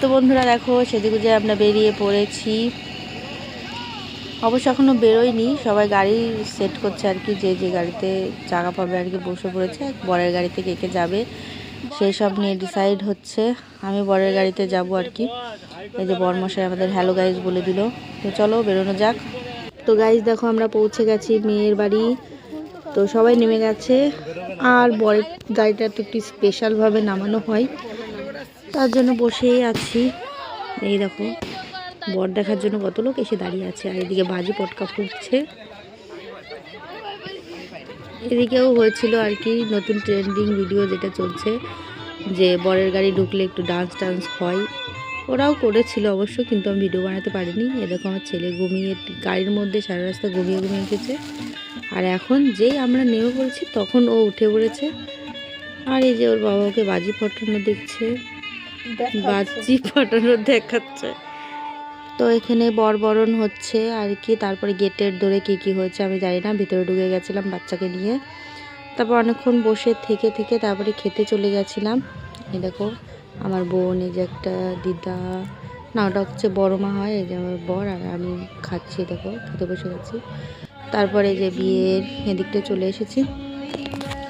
তো বন্ধুরা দেখো, সেদিকে যে আমরা বেরিয়ে পড়েছি। অবশ্য এখনও বেরোয়নি, সবাই গাড়ি সেট করছে আর কি, যে যে গাড়িতে জায়গা পাবে আর কি, বসে পড়েছে। বরের গাড়িতে কে কে যাবে, সেই সব নিয়ে ডিসাইড হচ্ছে। আমি বরের গাড়িতে যাব আর কি। এই যে বরমশাই আমাদের হ্যালো গাইজ বলে দিল। তো চলো বেরোনো যাক। তো গাইজ দেখো আমরা পৌঁছে গেছি মেয়ের বাড়ি। তো সবাই নেমে গেছে। আর বরের গাড়িটা তো একটু স্পেশালভাবে নামানো হয়। তার জন্য বসেই আছি। এই দেখো, বর দেখার জন্য কত লোক এসে দাঁড়িয়ে আছে, আর এদিকে বাজি পটকা ফুটছে। এদিকেও হয়েছিল আর কি নতুন ট্রেন্ডিং ভিডিও যেটা চলছে, যে বরের গাড়ি ঢুকলে একটু ডান্স টান্স হয়। ওরাও করেছিল অবশ্য, কিন্তু আমি ভিডিও বানাতে পারিনি। এ দেখো, আমার ছেলে ঘুমিয়ে, গাড়ির মধ্যে সারা রাস্তা ঘুমিয়ে ঘুমিয়ে এসেছে আর এখন যেই আমরা নেমে পড়েছি, তখন ও উঠে পড়েছে। আর এই যে ওর বাবা ওকে বাজি ফটানো দেখছে। বাজি ফাটানো দেখাচ্ছে। তো এখানে বরবরণ হচ্ছে আর কি, তারপরে গেটের ধরে কি কি হয়েছে আমি জানি না, ভিতরে ঢুকে গেছিলাম বাচ্চাকে নিয়ে। তারপর অনেকক্ষণ বসে থেকে থেকে তারপরে খেতে চলে গেছিলাম। এই দেখো, আমার বোন, এই যে একটা দিদা, না ওটা হচ্ছে বড় মা হয়, এই যে আমার বর আর আমি খাচ্ছি, দেখো, খেতে বসে গেছি। তারপরে যে বিয়ের এদিকটা চলে এসেছি।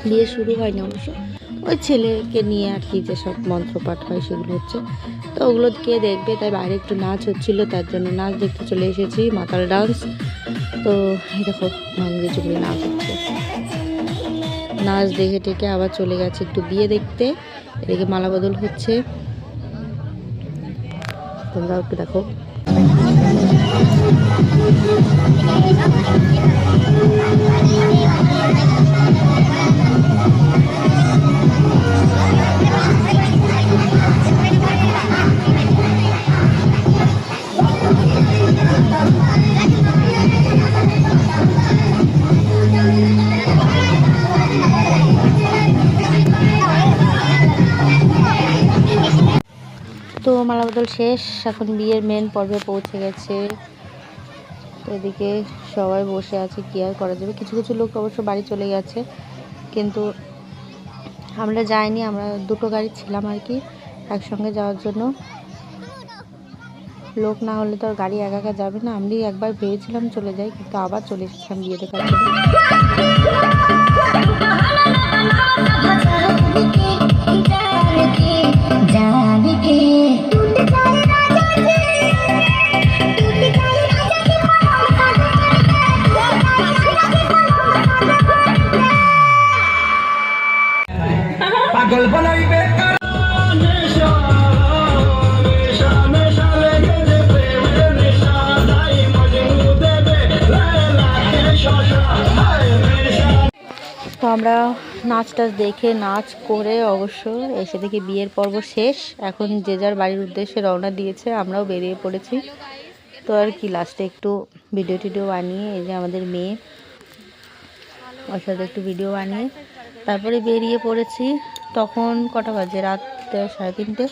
বিয়ে শুরু হয়নি অবশ্য। ওই ছেলেকে নিয়ে আর কি যেসব মন্ত্রপাঠ হয় সেগুলো হচ্ছে। তো ওগুলো কে দেখবে? তাই বাইরে একটু নাচ হচ্ছিল, তার জন্য নাচ দেখতে চলে এসেছি, মাতাল ডান্স। তো এই দেখো, ভাঙ্গি চুগলি নাচ হচ্ছে। নাচ দেখে টেকে আবার চলে গেছে একটু বিয়ে দেখতে। এদিকে মালা বদল হচ্ছে। তোমরাও একটু দেখো। তো মালা বদল শেষ। এখন বিয়ের মেন পর্বে পৌঁছে গেছে। তো এদিকে সবাই বসে আছে, কি আর করা যাবে? কিছু কিছু লোক অবশ্য বাড়ি চলে গেছে। কিন্তু আমরা যাইনি, আমরা দুটো গাড়ি ছিলাম আর কি একসঙ্গে যাওয়ার জন্য। লোক না হলে তো আর গাড়ি একা একা যাবে না। আমি একবার ভেবেছিলাম চলে যাই, কিন্তু আবার চলে এসেছিলাম বিয়ে দেখার আমরা নাচ টাচ দেখে নাচ করে অবশ্য এসে দেখি বিয়ের পর্ব শেষ। এখন যে যার বাড়ির উদ্দেশ্যে রওনা দিয়েছে, আমরাও বেরিয়ে পড়েছি। তো আর কি লাস্টে একটু ভিডিও টিডিও বানিয়ে, এই যে আমাদের মেয়ে, ওর সাথে একটু ভিডিও বানিয়ে তারপরে বেরিয়ে পড়েছি। তখন কটা বাজে? রাত সাড়ে তিনটে।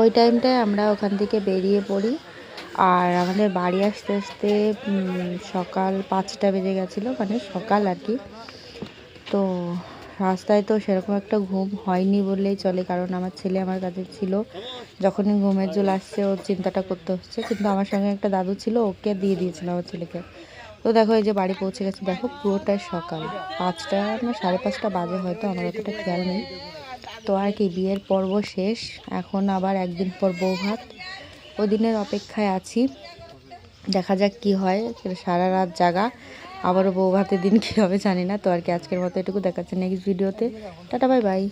ওই টাইমটায় আমরা ওখান থেকে বেরিয়ে পড়ি। আর আমাদের বাড়ি আসতে আসতে সকাল পাঁচটা বেজে গেছিল মানে সকাল আর কি। তো রাস্তায় তো সেরকম একটা ঘুম হয়নি বললেই চলে, কারণ আমার ছেলে আমার কাছে ছিল। যখনই ঘুমের জল আসছে, ওর চিন্তাটা করতে হচ্ছে। কিন্তু আমার সঙ্গে একটা দাদু ছিল, ওকে দিয়ে দিয়েছিল আমার ছেলেকে। তো দেখো, এই যে বাড়ি পৌঁছে গেছে, দেখো পুরোটাই সকাল। পাঁচটা না, সাড়ে পাঁচটা বাজে হয়তো, আমার অতটা খেয়াল নেই। তো আর কি, বিয়ের পর্ব শেষ। এখন আবার একদিন পর বউ ভাত। ওই দিনের অপেক্ষায় আছি। দেখা যাক কি হয়, সারা রাত জাগা। আবারও বউ ভাতের দিন কী হবে জানি না। তো আর কি আজকের মতো এটুকু দেখাচ্ছে নেক্সট ভিডিওতে টাটা বাই বাই